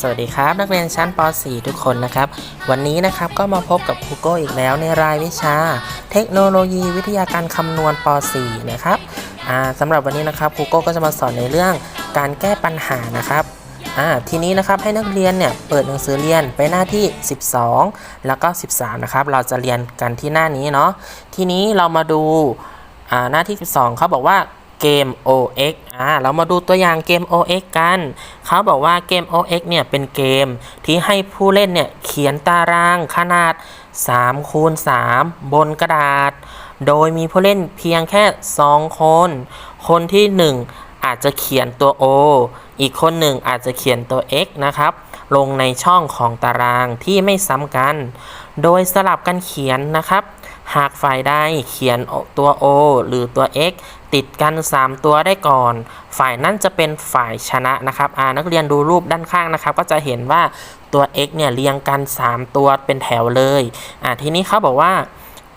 สวัสดีครับ นักเรียนชั้นป .4 ทุกคนนะครับ วันนี้นะครับก็มาพบกับครูโก้อีกแล้วในรายวิชา เทคโนโลยีวิทยาการคำนวณป .4 นะครับสำหรับวันนี้นะครับครูโก้ก็จะมาสอนในเรื่องการแก้ปัญหานะครับทีนี้นะครับให้นักเรียนเนี่ยเปิดหนังสือเรียนไปหน้าที่ 12 แล้วก็ 13 นะครับ เราจะเรียนกันที่หน้านี้เนาะทีนี้เรามาดูหน้าที่ 12เขาบอกว่า เกม OX อ่าเรามาดูตัวอย่างเกม OX กัน เขาบอกว่าเกม OX เนี่ยเป็นเกมที่ให้ผู้เล่นเนี่ยเขียนตารางขนาด3คูณ3บนกระดาษ โดยมีผู้เล่นเพียงแค่ 2 คน คนที่ 1 อาจจะเขียนตัว O อีกคนหนึ่งอาจจะเขียนตัว X นะครับ ลงในช่องของตารางที่ไม่ซ้ำกัน โดยสลับกันเขียนนะครับ หากฝ่ายใดเขียนตัว O หรือตัว X ติดกัน 3 ตัวได้ก่อน ฝ่ายนั้นจะเป็นฝ่ายชนะนะครับนักเรียนดูรูปด้านข้างนะครับ ก็จะเห็นว่าตัว X เนี่ยเรียงกัน 3 ตัวเป็นแถวเลยทีนี้เขาบอกว่า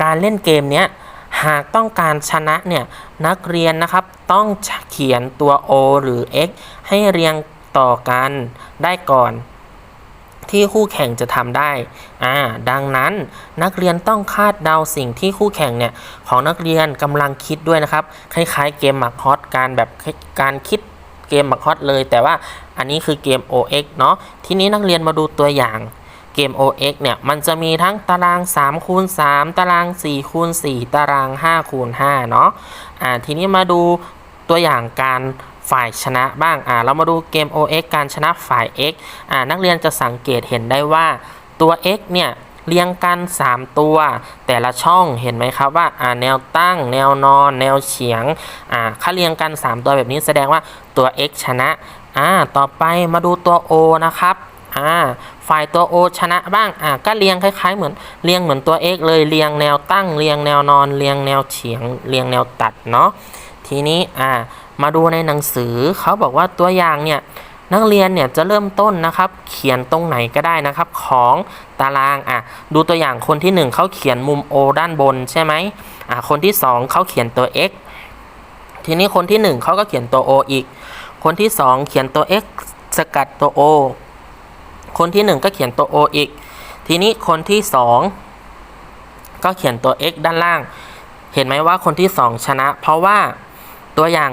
การเล่นเกมเนี้ยหากต้องการชนะเนี่ยนักเรียนนะครับต้องเขียนตัว O หรือ X ให้เรียงต่อกันได้ก่อน ที่คู่แข่งจะทำได้อ่าดังนั้นนักเรียนต้องคาดเดาสิ่งที่คู่แข่งเนี่ยของนักเรียนกำลังคิดด้วยนะครับ คล้าย ๆ เกมหมักฮอตการแบบการคิดเกมหมักฮอตเลย แต่ว่าอันนี้คือเกม OX เนาะทีนี้นักเรียนมาดูตัวอย่างเกม OX เนี่ย มันจะมีทั้งตาราง3คูณ3ตาราง4คูณ4ตาราง5คูณ5เนาะ อ่า ทีนี้มาดู ตัวอย่างการฝ่ายชนะบ้างอ่าเรามาดูเกม OX การชนะฝ่าย X อ่านักเรียนจะสังเกตเห็นได้ว่าตัว X เนี่ยเรียงกัน 3 ตัว แต่ละช่องเห็นไหมครับว่าอ่าแนวตั้ง แนวนอน แนวเฉียงอ่าถ้าเรียงกัน 3 ตัวแบบนี้แสดงว่าตัว X ชนะอ่าต่อไปมาดูตัว O นะครับอ่าฝ่ายตัว O ชนะบ้างอ่าก็เรียงคล้ายๆเหมือนเรียงเหมือนตัว X เลยเรียงแนวตั้งเรียงแนวนอนเรียงแนวเฉียงเรียงแนวตัดเนาะ ทีนี้อ่ามาดูในหนังสือเขาบอกว่าตัวอย่างเนี่ยนักเรียนเนี่ยจะเริ่มต้นนะครับ เขียนตรงไหนก็ได้นะครับของตารางอะดูตัวอย่างคนที่ 1เขาเขียนมุม O ด้านบนใช่ไหมอ่าคนที่ 2เขาเขียนตัว x ทีนี้คนที่ 1เขาก็เขียนตัว O อีก คนที่ 2 เขียนตัว x สกัดตัว O คนที่ 1 ก็เขียนตัว O อีก ทีนี้คนที่ 2 ก็เขียนตัว x ด้านล่าง เห็นไหมว่าคนที่ 2 ชนะ เพราะว่า ตัวอย่าง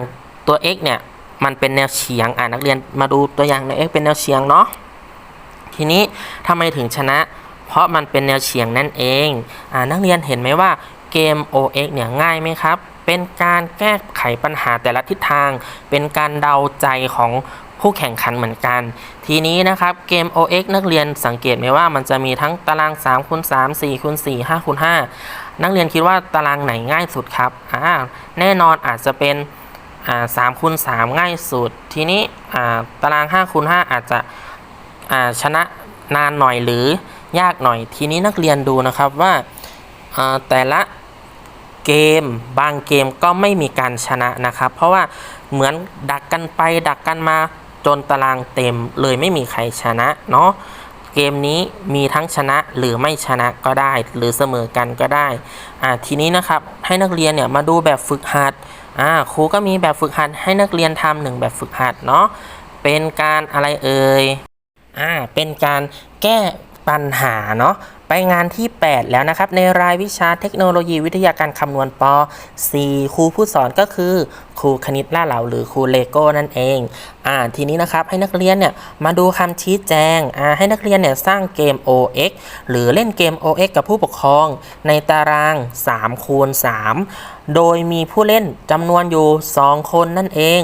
ตัว x เนี่ยมันเป็นแนวเฉียงอ่านักเรียนมาดูตัวอย่างใน x เป็นแนวเฉียงเนาะทีนี้ทำไมถึงชนะ เพราะมันเป็นแนวเฉียงนั่นเองอ่านักเรียนเห็นไหมว่าเกม OX เนี่ยง่ายไหมครับ เป็นการแก้ไขปัญหาแต่ละทิศทาง เป็นการเดาใจของผู้แข่งขันเหมือนกัน ทีนี้นะครับเกม OX นักเรียนสังเกตไหมว่ามันจะมีทั้งตาราง3คูณ3 4คูณ4 5คูณ5 นักเรียนคิดว่าตารางไหนง่ายสุดครับอ่าแน่นอนอาจจะเป็นอ่าสามคูณสามง่ายสุด ทีนี้อ่าตารางห้าคูณห้าอาจจะอ่าชนะนานหน่อยหรือยากหน่อย ทีนี้นักเรียนดูนะครับว่าอ่าแต่ละเกมบางเกมก็ไม่มีการชนะนะครับ เพราะว่าเหมือนดักกันไปดักกันมาจนตารางเต็มเลยไม่มีใครชนะเนาะ เกมนี้มีทั้งชนะหรือไม่ชนะก็ได้ หรือเสมอกันก็ได้อ่าทีนี้นะครับให้นักเรียนเนี่ยมาดูแบบฝึกหัดอ่าครูก็มีแบบฝึกหัดให้นักเรียนทำหนึ่งแบบฝึกหัดเนาะเป็นการอะไรเอ่ยอ่าเป็นการแก้ปัญหาเนาะ ไปงานที่ 8 แล้วนะครับ ในรายวิชาเทคโนโลยีวิทยาการคำนวณป .4 ครูผู้สอนก็คือครูคณิตล่าเหลาหรือครูเลโก้นั่นเองอ่าทีนี้นะครับให้นักเรียนเนี่ยมาดูคำชี้แจงอ่าให้นักเรียนเนี่ยสร้างเกม OX หรือเล่นเกม OX กับผู้ปกครอง ในตาราง3คูณ3โดยมีผู้เล่นจำนวนอยู่ 2 คนนั่นเอง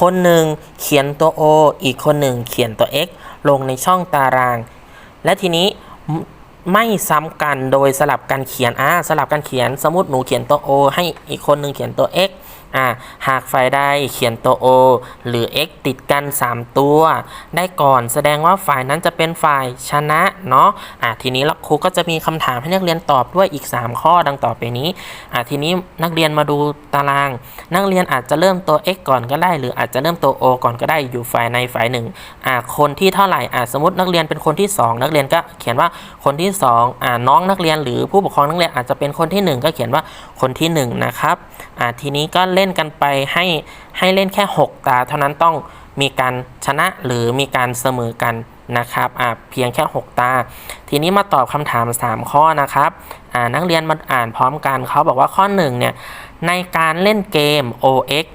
คนหนึ่งเขียนตัว O อีกคนหนึ่งเขียนตัว X ลงในช่องตาราง และทีนี้ ไม่ซ้ำกันโดยสลับกันเขียนอ่าสลับกันเขียนสมมติหนูเขียนตัว O ให้อีกคนหนึ่งเขียนตัว x อ่าหากฝ่ายใดเขียนตัว O หรือ x ติดกัน 3 ตัว ได้ก่อนแสดงว่าฝ่ายนั้นจะเป็นฝ่ายชนะเนาะอ่าทีนี้ครูก็จะมีคำถามให้นักเรียนตอบด้วยอีก 3 ข้อดังต่อไปนี้อ่าทีนี้นักเรียนมาดูตาราง นักเรียนอาจจะเริ่มตัว x ก่อนก็ได้ หรืออาจจะเริ่มตัว O ก่อนก็ได้อยู่ฝ่ายในฝ่ายหนึ่งอ่าคนที่เท่าไหร่อ่าสมมตินักเรียนเป็นคนที่ 2 นักเรียนก็เขียนว่าคนที่2อ่น้องนักเรียนหรือผู้ปกครองนักเรียนอาจจะเป็นคนที่ 1 ก็เขียนว่าคนที่1นะครับอ่าทีนี้ก็เล่น่นกันไปให้ให้เล่นแค่ 6 ตา เท่านั้นต้องมีการชนะหรือมีการเสมอกันนะครับอ่าเพียงแค่ 6 ตา ทีนี้มาตอบคำถาม 3 ข้อนะครับอ่านักเรียนมาอ่านพร้อมกันเขาบอกว่าข้อ1เนี่ยในการเล่นเกม OX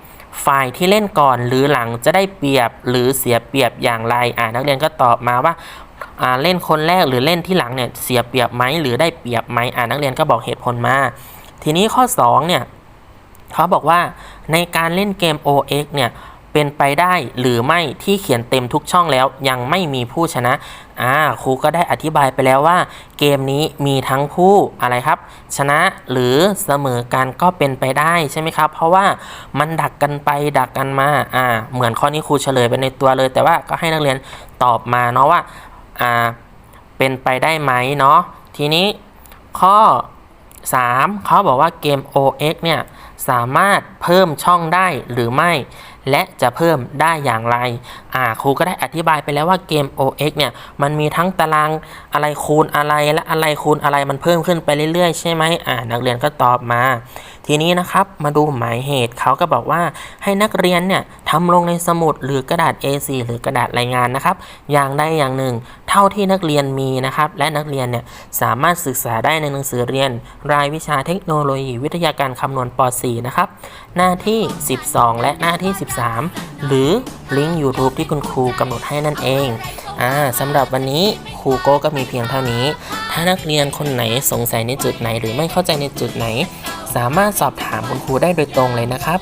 ฝ่ายที่เล่นก่อนหรือหลังจะได้เปรียบหรือเสียเปรียบอย่างไรอ่านักเรียนก็ตอบมาว่าอ่าเล่นคนแรกหรือเล่นที่หลังเนี่ยเสียเปรียบไหมหรือได้เปรียบไหมอ่านักเรียนก็บอกเหตุผลมา ทีนี้ข้อ2เนี่ย เขาบอกว่าในการเล่นเกม OX เนี่ยเป็นไปได้หรือไม่ที่เขียนเต็มทุกช่องแล้วยังไม่มีผู้ชนะอ่าครูก็ได้อธิบายไปแล้วว่า เกมนี้มีทั้งผู้อะไรครับ ชนะหรือเสมอกันก็เป็นไปได้ใช่ไหมครับ เพราะว่ามันดักกันไปดักกันมาอ่าเหมือนข้อนี้ครูเฉลยไปในตัวเลย แต่ว่าก็ให้นักเรียนตอบมาเนาะว่าอ่าเป็นไปได้ไหมเนาะทีนี้ข้อ 3. เขาบอกว่าเกม OX เนี่ยสามารถเพิ่มช่องได้หรือไม่ และจะเพิ่มได้อย่างไร อ่าครูก็ได้อธิบายไปแล้วว่าเกม OX เนี่ยมันมีทั้งตารางอะไรคูณอะไรและอะไรคูณอะไรมันเพิ่มขึ้นไปเรื่อยๆ ใช่ไหมอ่านักเรียนก็ตอบมา ทีนี้นะครับมาดูหมายเหตุเขาก็บอกว่าให้นักเรียนเนี่ยทำลงในสมุดหรือกระดาษ A4 หรือกระดาษรายงานนะครับ อย่างใดอย่างหนึ่ง เท่าที่นักเรียนมีนะครับ และนักเรียนเนี่ยสามารถศึกษาได้ในหนังสือเรียน รายวิชาเทคโนโลยีวิทยาการคำนวณป .4 นะครับ หน้าที่ 12 และหน้าที่ 13 หรือลิงก์ YouTube ที่คุณครูกำหนดให้นั่นเองอ่าสำหรับวันนี้ครูโก้ก็มีเพียงเท่านี้ ถ้านักเรียนคนไหนสงสัยในจุดไหน หรือไม่เข้าใจในจุดไหน สามารถสอบถามคุณครูได้โดยตรงเลยนะครับ